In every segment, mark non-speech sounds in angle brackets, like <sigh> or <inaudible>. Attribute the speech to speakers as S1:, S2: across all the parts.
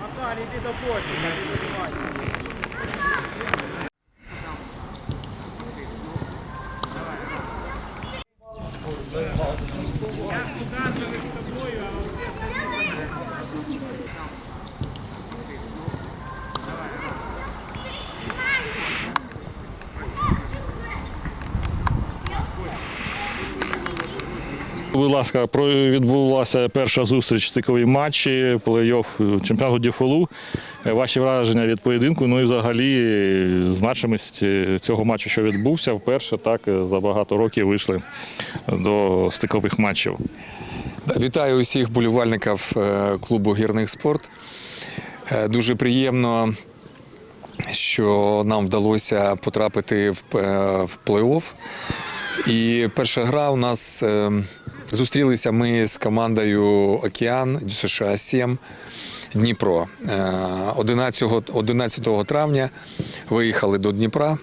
S1: Макар, іди до бочки, не
S2: Будь ласка, відбулася перша зустріч стикові матчі, плей-офф чемпіонату ДФЛУ. Е, Ваші враження від поєдинку, ну і взагалі е, значимість е, цього матчу, що відбувся, вперше так е, за багато років вийшли до стикових матчів.
S3: Вітаю усіх болівальників е, клубу Гірних спорт. Е, Дуже приємно, що нам вдалося потрапити в плей-офф. І перша гра у нас е, зустрілися ми з командою Океан США 7 Дніпро. Е, 11, 11 травня виїхали до Дніпра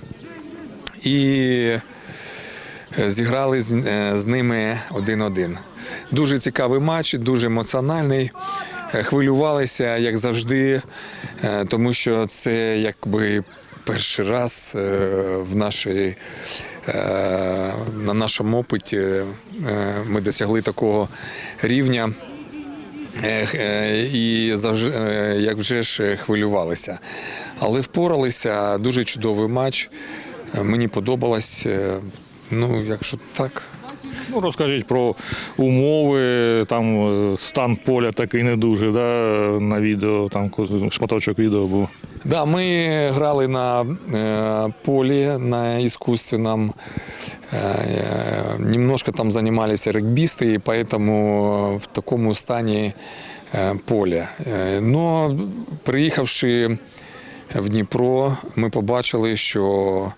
S3: і Е, зіграли з, е, ними один-один. Дуже цікавий матч, дуже емоціональний. Хвилювалися, як завжди, тому що це якби перший раз е, в нашій, е, на нашому опиті е, ми досягли такого рівня. І як вже ж хвилювалися. Але впоралися, дуже чудовий матч. Мені подобалось. Ну, якщо так.
S2: Ну, розкажіть про умови, там е, стан поля такий не дуже, да, на відео, там ко- шматочок відео був.
S3: Да, ми грали на э, поле, на искусственном. Э, э, немножко там занимались регбисты, и поэтому в такому стані э, поля. Э, но приїхавши в Дніпро, ми побачили, що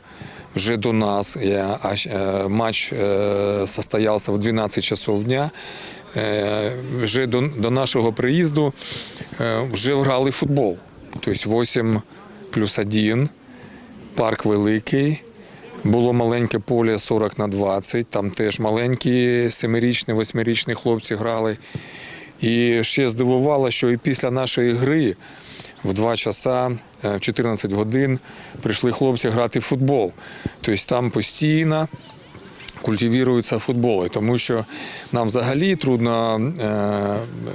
S3: вже до нас а, е, матч е, состоявся в 12 часов дня. Е, Вже до, до нашого приїзду вже грали футбол. Тобто 8 плюс 1, парк великий. Було маленьке поле 40 на 20, там теж маленькі семирічні, восьмирічні хлопці грали. І ще здивувало, що і після нашої гри в 2 часа, е, в 14 годин, прийшли хлопці грати в футбол. Тобто там постійно культивуються футболи, тому що нам взагалі трудно е,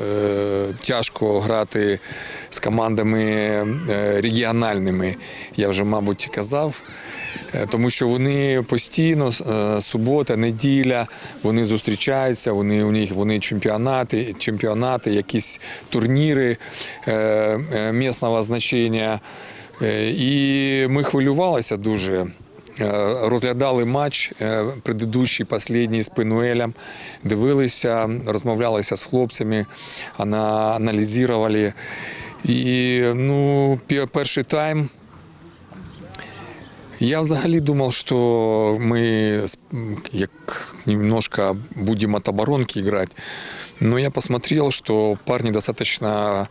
S3: е, тяжко грати з командами е, регіональними. Я вже, мабуть, казав. Е, Тому що вони постійно е, субота, неділя, вони зустрічаються, вони у них вони чемпіонати, чемпіонати, якісь турніри е, місцевого значення. І ми хвилювалися дуже. Розглядали матч предыдущий, останній з Пенуелем, дивилися, розмовлялися з хлопцями, аналізували. І ну, перший тайм я взагалі думав, що ми с- м, як немножко будем от оборонки играть. Но я посмотрел, что парни достаточно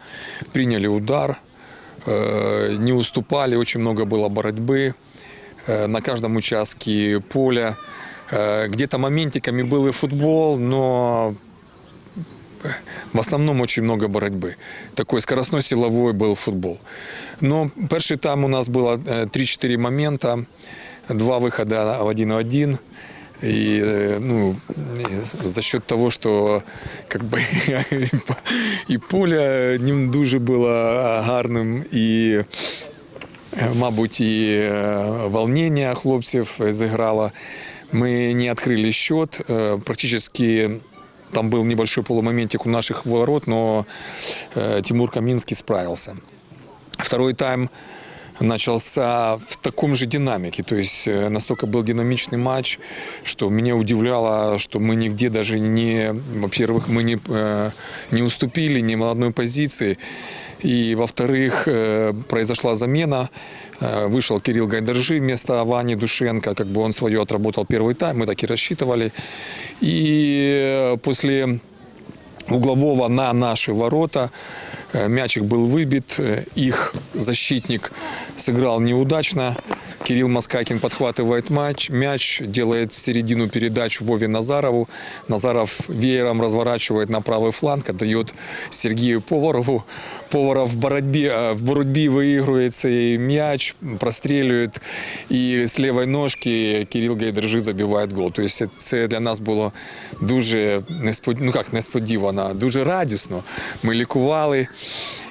S3: приняли удар, э, не уступали, очень много было борьбы э, на каждом участке поля. Э, Где-то моментиками был и футбол, но в основном очень много боротьби. Такой скоростной силовой был футбол. Но перший тайм у нас было э, 3-4 момента, два выхода в 1-1. И э, ну, и за счет того, что как бы <laughs> і поле не дуже було гарним, і, е, мабуть, і е, волнення хлопців зіграло. Ми не відкрили счет. Е, Практически там был небольшой полумоментик у наших ворот, но э, Тимур Каминский справился. Второй тайм начался в таком же динамике. То есть э, настолько был динамичный матч, что меня удивляло, что мы нигде даже не, во-первых, мы не, э, не уступили ни в одной позиции. И, во-вторых, э, произошла замена. Вышел Кирилл Гайдержи вместо Вани Душенко. Как бы он свое отработал первый тайм, мы так и рассчитывали. И после углового на наши ворота. Э, Мячик был выбит, э, их защитник сыграл неудачно. Кирилл Москакин подхватывает матч, мяч, делает в середину передачу Вове Назарову. Назаров веером разворачивает на правый фланг, отдает Сергею Поварову. Поваров в боротьбе, э, в боротьбе выигрывает цей мяч, прострелюет, і з лівої ножки Кирил Гайдержи забиває гол. Тобто це для нас було дуже неспод... ну, як, несподівано, дуже радісно. Ми лікували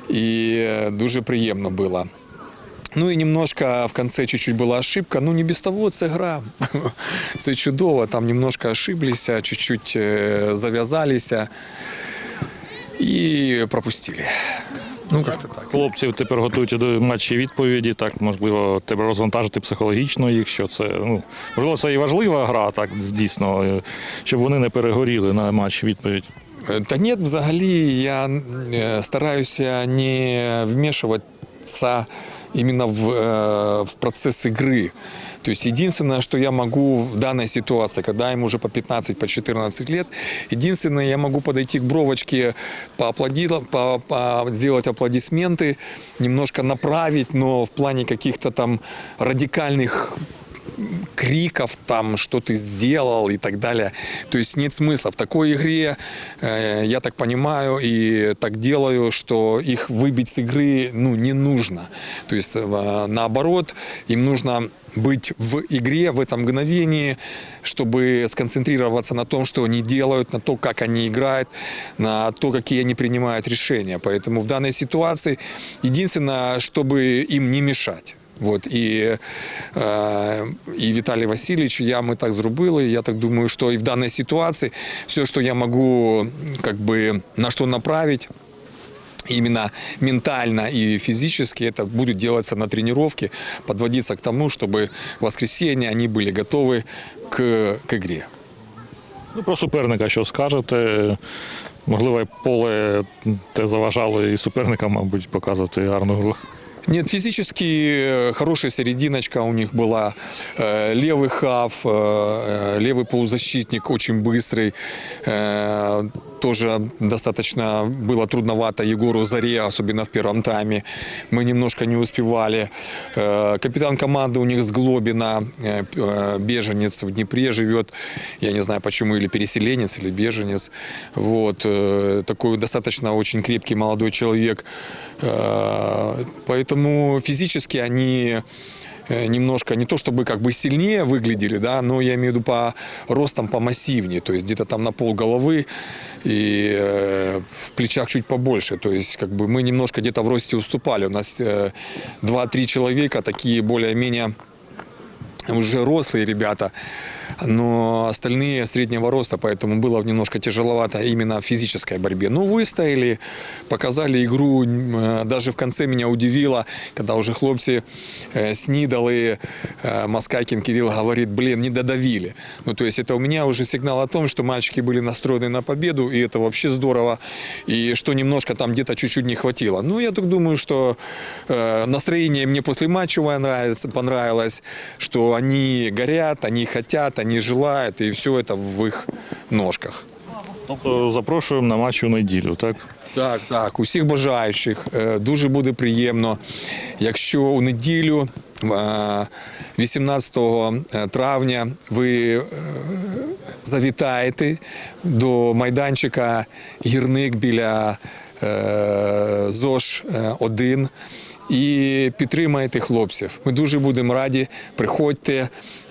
S3: і е, дуже приємно було. Ну і немножко в конце чуть-чуть була ошибка. Ну не без того, це гра. <laughs> Це чудово. Там немножко ошиблися, чуть-чуть е, зав'язалися і пропустили. Ну, як-то так.
S2: Хлопців тепер готують до матчі відповіді. Так, можливо, тебе розвантажити психологічно їх, що це. Ну, можливо, це і важлива гра, так дійсно, е, щоб вони не перегоріли на матч відповідь.
S3: Е, Та ні, взагалі я стараюся не вмешиваться именно в, э, в процесс игры. То есть единственное, что я могу в данной ситуации, когда им уже по 15, по 14 лет, единственное, я могу подойти к бровочке, поаплодировать, по, по- сделать аплодисменты, немножко направить, но в плане каких-то там радикальных криков, там, что ты сделал и так далее. То есть нет смысла. В такой игре, э, я так понимаю и так делаю, что их выбить с игры ну, не нужно. То есть э, наоборот, им нужно быть в игре в этом мгновении, чтобы сконцентрироваться на том, что они делают, на то, как они играют, на то, какие они принимают решения. Поэтому в данной ситуации единственное, чтобы им не мешать. Вот і, е, і Віталій Васильович, і я ми так зробили. Я так думаю, що і в даній ситуації все, що я можу как бы, на що направити, именно ментально и физически это будет делаться на тренировке, подводиться к тому, чтобы в воскресенье они были готовы к, к игре.
S2: Ну, про суперника, що скажете. Можливо, і поле те заважало і суперникам, мабуть, показувати гарну гру.
S3: Нет, физически э, хорошая серединочка у них была. Э, Левый хав, э, левый полузащитник очень быстрый. Э, Тоже достаточно было трудновато Егору Заре, особенно в первом тайме. Мы немножко не успевали. Э, Капитан команды у них с Глобина, э, п- э, беженец в Днепре живет. Я не знаю почему, или переселенец, или беженец. Вот. э, Такой достаточно очень крепкий молодой человек. Э, Поэтому физически они э, немножко не то чтобы как бы сильнее выглядели, да, но я имею в виду по ростам помассивнее, то есть где-то там на пол головы и э, в плечах чуть побольше, то есть как бы мы немножко где-то в росте уступали, у нас э, 2-3 человека такие более-менее уже рослые ребята, но остальные среднего роста, поэтому было немножко тяжеловато именно в физической борьбе. Ну, выстояли, показали игру, э, даже в конце меня удивило, когда уже хлопцы э, снидали, э, Москакин Кирилл говорит, блин, не додавили. Ну, то есть это у меня уже сигнал о том, что мальчики были настроены на победу, и это вообще здорово, и что немножко там где-то чуть-чуть не хватило. Ну, я так думаю, что настроение мне после матчевое нравится, понравилось, что они горят, они хотят, они желают, и все это в их ножках.
S2: Тобто запрошуємо на матч у неділю, так?
S3: Так, так, усіх бажаючих. Е, Дуже буде приємно, якщо у неділю, е, 18 травня, ви е, завітаєте до майданчика гірник біля е, ЗОЖ 1 і підтримаєте хлопців. Ми дуже будемо раді. Приходьте.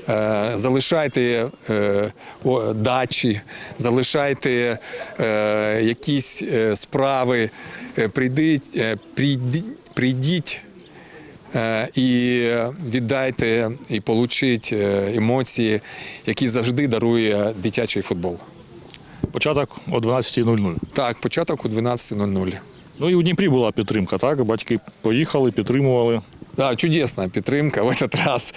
S3: Е, Залишайте е, дачі, залишайте е, якісь справи, прийдіть, прийдіть, прийдіть і віддайте і получіть е, емоції, які завжди дарує дитячий футбол.
S2: Початок о 12.00.
S3: Так, початок у 12.00.
S2: Ну і у Дніпрі була підтримка, так? Батьки поїхали, підтримували.
S3: Да, чудесна підтримка в этот раз.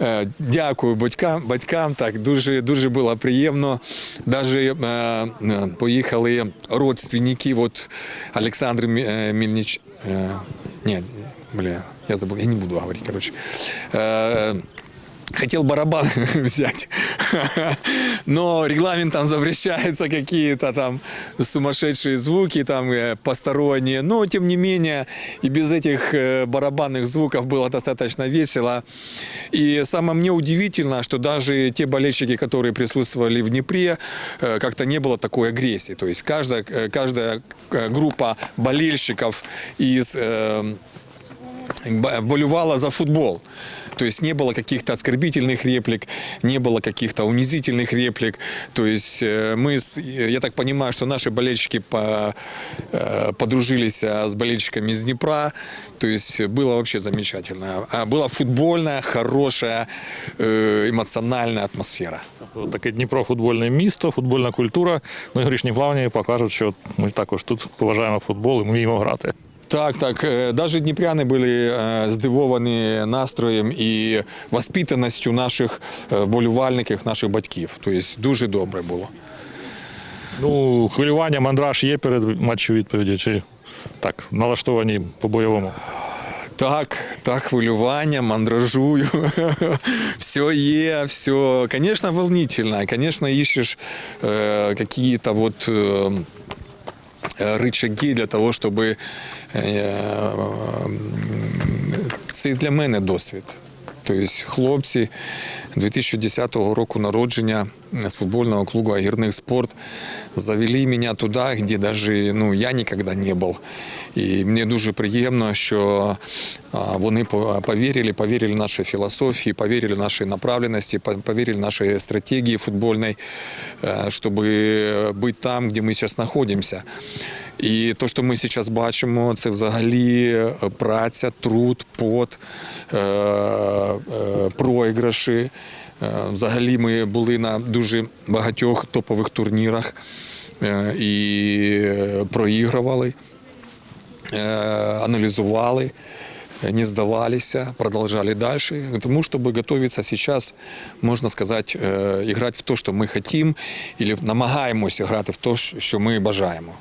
S3: Е, Дякую батькам. батькам так, дуже, дуже було приємно. Даже е, е, поїхали родственники, от Олександр Мі- е, Мільніч. Е, ні, бля, я забув, я не буду говорити, короче. Е, Хотел барабан <laughs> взять, но регламентом запрещаются какие-то там сумасшедшие звуки, там э, посторонние. Но тем не менее и без этих э, барабанных звуков было достаточно весело. И самое мне удивительно, что даже те болельщики, которые присутствовали в Днепре, э, как-то не было такой агрессии. То есть каждая, каждая группа болельщиков из болевала за футбол. То есть не было каких-то оскорбительных реплик, не было каких-то унизительных реплик. То есть э, мы, с- я так понимаю, что наши болельщики по- э, подружились э, с болельщиками из Днепра. То есть было вообще замечательно. А Была футбольная, хорошая, э, эмоциональная атмосфера.
S2: От Таке Дніпро футбольне місто, футбольна культура. Ну і грішні плавні покажуть, що ми також тут поважаємо футбол і вміємо грати.
S3: Так, так. е, Даже дніпряни були е, здивовані настроєм і воспитаністю наших е, вболівальників, наших батьків. Тобто дуже добре було.
S2: Ну, хвилювання, мандраж є перед матчем відповіді, чи так, налаштовані по-бойовому.
S3: Так, так, хвилювання, мандражую. <laughs> все є, все, конечно, волнительно. Конечно, ищешь э, какие-то вот э, э, рычаги для того, щоб це для мене досвід. Тобто хлопці 2010 року народження з футбольного клубу «Агірних спорт» завели мене туди, де даже, ну, я ніколи не був. І мені дуже приємно, що а, вони по- повірили, повірили нашій філософії, повірили нашій направленості, по- повірили нашій стратегії футбольної, е, щоб бути там, де ми зараз знаходимося. І те, що ми зараз бачимо, це взагалі е, праця, труд, пот, е, е, проіграші. Взагалі ми були на дуже багатьох топових турнірах і проігрували, аналізували, не здавалися, продолжали дальше. Тому, чтобы готовиться сейчас, можно сказать, е, играть в то, что мы хотим, или намагаємося грати в то, що ми бажаємо.